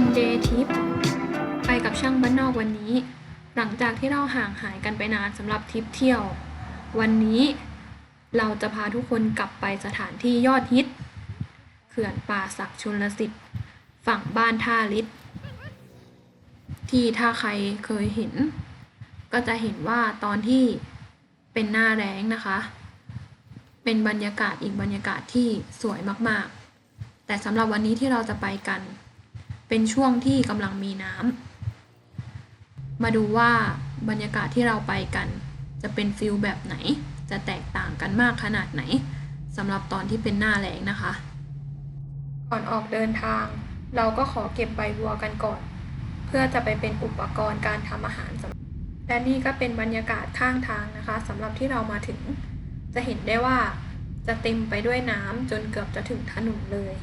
วันเดย์ทิปไปกับช่างบ้านนอกวันนี้ หลังจากที่เราห่างหายกันไปนานสำหรับทริปเที่ยว วันนี้เราจะพาทุกคนกลับไปสถานที่ยอดฮิต เขื่อนป่าศักชนลสิทธิ์ ฝั่งบ้านท่าลิศที่ถ้าใครเคยเห็น ก็จะเห็นว่าตอนที่เป็นหน้าแรงนะคะ เป็นบรรยากาศอีกบรรยากาศที่สวยมากๆ แต่สำหรับวันนี้ที่เราจะไปกัน เป็นช่วงที่กำลังมีน้ำมาดูว่าบรรยากาศที่เราไปกัน จะเป็นฟิลแบบไหน จะแตกต่างกันมากขนาดไหนสำหรับตอนที่เป็นหน้าแล้งนะคะ ก่อนออกเดินทาง เราก็ขอเก็บใบบัวกันก่อน เพื่อจะไปเป็นอุปกรณ์การทำอาหารและนี่ก็เป็นบรรยากาศข้างทางนะคะสำหรับที่เรามาถึง จะเห็นได้ว่าจะเต็มไปด้วยน้ำจนเกือบจะถึงถนนเลย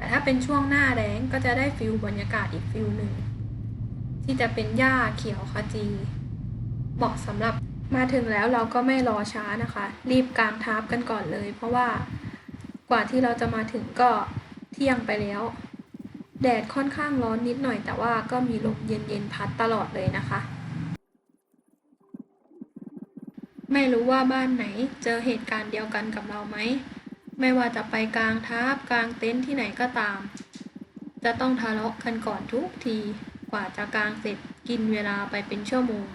แต่ถ้าเป็นช่วงหน้าแล้งก็จะได้ฟิลบรรยากาศอีกฟิลหนึ่ง ที่จะเป็นหญ้าเขียวขจีเหมาะสำหรับมาถึงแล้วเราก็ไม่รอช้านะคะ รีบกางทับกันก่อนเลย เพราะว่ากว่าที่เราจะมาถึงก็เที่ยงไปแล้ว แดดค่อนข้างร้อนนิดหน่อย แต่ว่าก็มีลมเย็นๆพัดตลอดเลยนะคะ ไม่รู้ว่าบ้านไหนเจอเหตุการณ์เดียวกันกับเราไหม ไม่ว่าจะไปกลางทับกลางเต็นท์ที่ไหนก็ตาม จะต้องทะเลาะกันก่อนทุกที กว่าจะกลางเสร็จกินเวลาไปเป็นชั่วโมง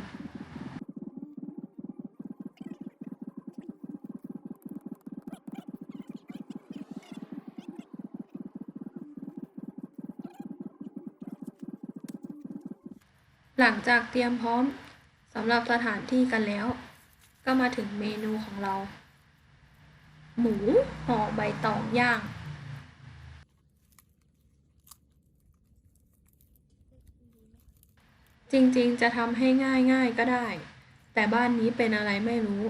หลังจากเตรียมพร้อมสำหรับสถานที่กันแล้ว ก็มาถึงเมนูของเรา หมูห่อใบตองย่าง จริงๆ จะทำให้ง่ายๆก็ได้ แต่บ้านนี้เป็นอะไรไม่รู้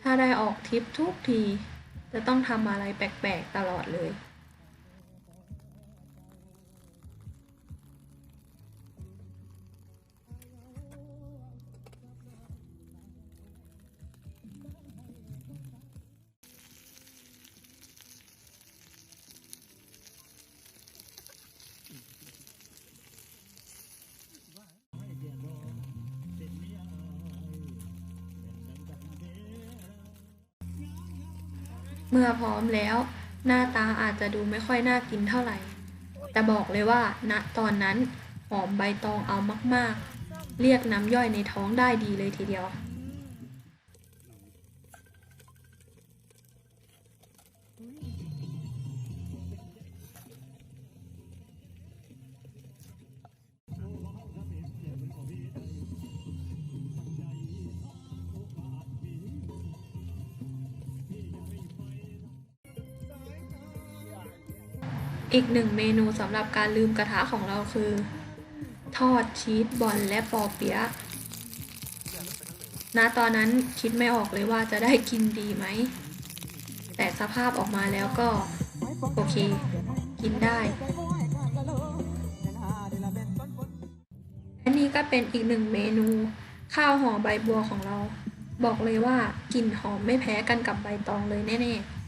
ถ้าได้ออกทริปทุกที จะต้องทำอะไรแปลกๆตลอดเลย เมื่อพร้อมแล้ว หน้าตาอาจจะดูไม่ค่อยน่ากินเท่าไหร่ แต่บอกเลยว่าณตอนนั้นหอมใบตองเอามากๆ เรียกน้ำย่อยในท้องได้ดีเลยทีเดียว อีกหนึ่งเมนูสำหรับการลืมกระทะของเราคือ ทอดชีสบอลและปอเปี๊ยะณตอนนั้นคิดไม่ออกเลยว่าจะได้กินดีไหม แต่สภาพออกมาแล้วก็ โอเค กินได้และนี่ก็เป็นอีกหนึ่งเมนู ข้าวห่อใบบัวของเรา บอกเลยว่ากลิ่นหอมไม่แพ้กันกับใบตองเลยแน่ๆ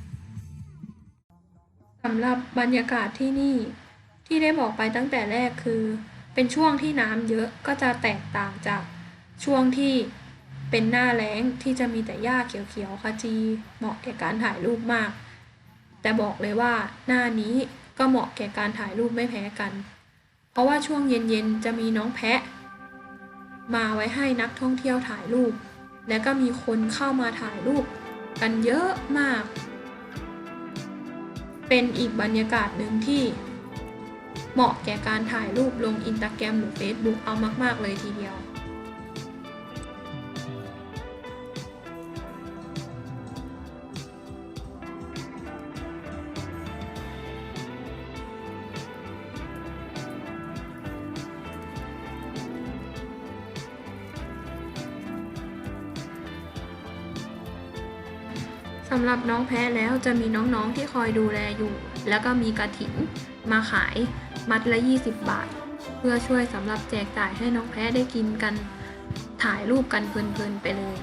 สำหรับบรรยากาศที่นี่ ที่ได้บอกไปตั้งแต่แรกคือ เป็นช่วงที่น้ำเยอะก็จะแตกต่างจากช่วงที่เป็นหน้าแล้งที่จะมีแต่หญ้าเขียวๆขจีเหมาะแก่การถ่ายรูปมาก แต่บอกเลยว่าหน้านี้ก็เหมาะแก่การถ่ายรูปไม่แพ้กัน เพราะว่าช่วงเย็นๆจะมีน้องแพะ มาไว้ให้นักท่องเที่ยวถ่ายรูป และก็มีคนเข้ามาถ่ายรูป กันเยอะมาก เป็นอีกบรรยากาศหนึ่งที่เหมาะแก่การถ่ายรูปลงอินสตาแกรมหรือ Facebook เอามาก ๆ เลยทีเดียว สำหรับน้องแพ้แล้วจะมีน้องๆที่คอยดูแลอยู่ แล้วก็มีกระถิ่นมาขายมัดละ 20 บาท เพื่อช่วยสำหรับแจกจ่ายให้น้องแพ้ได้กินกัน ถ่ายรูปกันเพลินๆไปเลย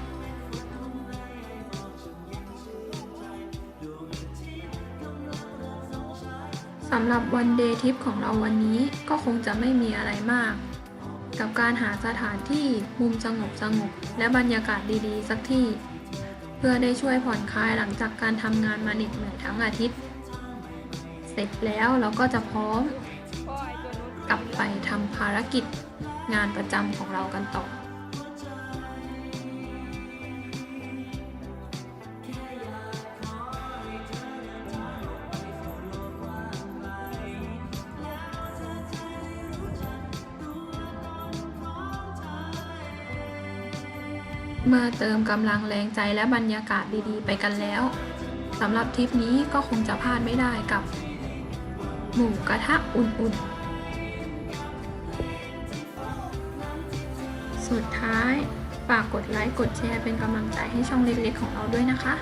สำหรับวันเดย์ทิปของเราวันนี้ก็คงจะไม่มีอะไรมาก กับการหาสถานที่มุมสงบสงบและบรรยากาศดีๆ สักที่ เพื่อได้ช่วยผ่อนคลายหลังจากการทำงานมาเหน็ดเหนื่อยทั้งอาทิตย์ เสร็จแล้วเราก็จะพร้อมกลับไปทำภารกิจงานประจำของเรากันต่อ มื่อเติมกำลังแรงใจและบรรยากาศดีๆ ไปกันแล้วสำหรับทริปนี้ก็คงจะพลาดไม่ได้กับ หมูกระทะอุ่นๆ สุดท้ายฝากกดไลค์กดแชร์เป็นกำลังใจให้ช่องเล็กๆของเราด้วยนะคะ